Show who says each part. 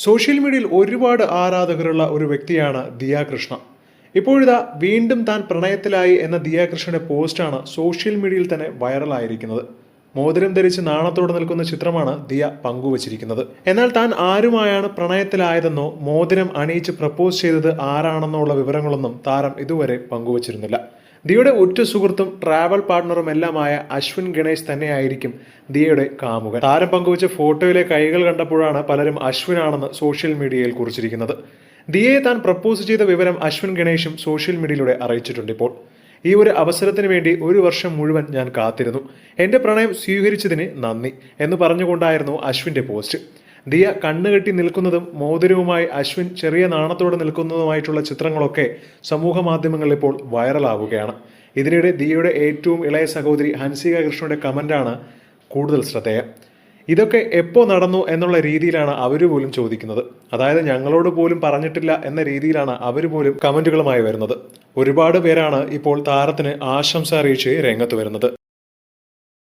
Speaker 1: Social മീഡിയയിൽ ഒരുപാട് ആരാധകരുള്ള ഒരു വ്യക്തിയാണ് ദിയ കൃഷ്ണ ഇപ്പോഴിതാ വീണ്ടും താൻ പ്രണയത്തിലായി എന്ന ദിയ കൃഷ്ണയുടെ പോസ്റ്റാണ് സോഷ്യൽ മീഡിയയിൽ തന്നെ വൈറലായിരിക്കുന്നത്. മോതിരം ധരിച്ച് നാണത്തോടെ നിൽക്കുന്ന ചിത്രമാണ് ദിയ പങ്കുവച്ചിരിക്കുന്നത്. എന്നാൽ താൻ ആരുമായാണ് പ്രണയത്തിലായതെന്നോ മോതിരം അണിയിച്ച് പ്രപ്പോസ് ചെയ്തത് ആരാണെന്നോ ഉള്ള വിവരങ്ങളൊന്നും താരം ഇതുവരെ പങ്കുവച്ചിരുന്നില്ല. ദിയയുടെ ഉറ്റ സുഹൃത്തും ട്രാവൽ പാർട്ട്ണറും എല്ലാമായ അശ്വിൻ ഗണേശ് തന്നെയായിരിക്കും ദിയയുടെ കാമുകൻ. താരം പങ്കുവച്ച ഫോട്ടോയിലെ കൈകൾ കണ്ടപ്പോഴാണ് പലരും അശ്വിനാണെന്ന് സോഷ്യൽ മീഡിയയിൽ കുറിച്ചിരിക്കുന്നത്. ദിയയെ താൻ പ്രപ്പോസ് ചെയ്ത വിവരം അശ്വിൻ ഗണേശും സോഷ്യൽ മീഡിയയിലൂടെ അറിയിച്ചിട്ടുണ്ട് ഇപ്പോൾ. ഈ ഒരു അവസരത്തിന് വേണ്ടി ഒരു വർഷം മുഴുവൻ ഞാൻ കാത്തിരുന്നു. എന്റെ പ്രണയം സ്വീകരിച്ചതിന് നന്ദി എന്ന് പറഞ്ഞുകൊണ്ടായിരുന്നു അശ്വിന്റെ പോസ്റ്റ് ദിയ കണ്ണുകെട്ടി നിൽക്കുന്നതും മോതിരവുമായി അശ്വിൻ ചെറിയ നാണത്തോടെ നിൽക്കുന്നതുമായിട്ടുള്ള ചിത്രങ്ങളൊക്കെ സമൂഹ മാധ്യമങ്ങളിൽ ഇപ്പോൾ വൈറലാവുകയാണ്. ഇതിനിടെ ദിയയുടെ ഏറ്റവും ഇളയ സഹോദരി ഹൻസിക കൃഷ്ണയുടെ കമന്റാണ് കൂടുതൽ ശ്രദ്ധേയം. ഇതൊക്കെ എപ്പോൾ നടന്നു എന്നുള്ള രീതിയിലാണ് അവർ പോലും ചോദിക്കുന്നത്. അതായത് ഞങ്ങളോട് പോലും പറഞ്ഞിട്ടില്ല എന്ന രീതിയിലാണ് അവർ പോലും കമന്റുകളുമായി വരുന്നത്. ഒരുപാട് പേരാണ് ഇപ്പോൾ താരത്തിന് ആശംസ അറിയിച്ച് രംഗത്ത് വരുന്നത്.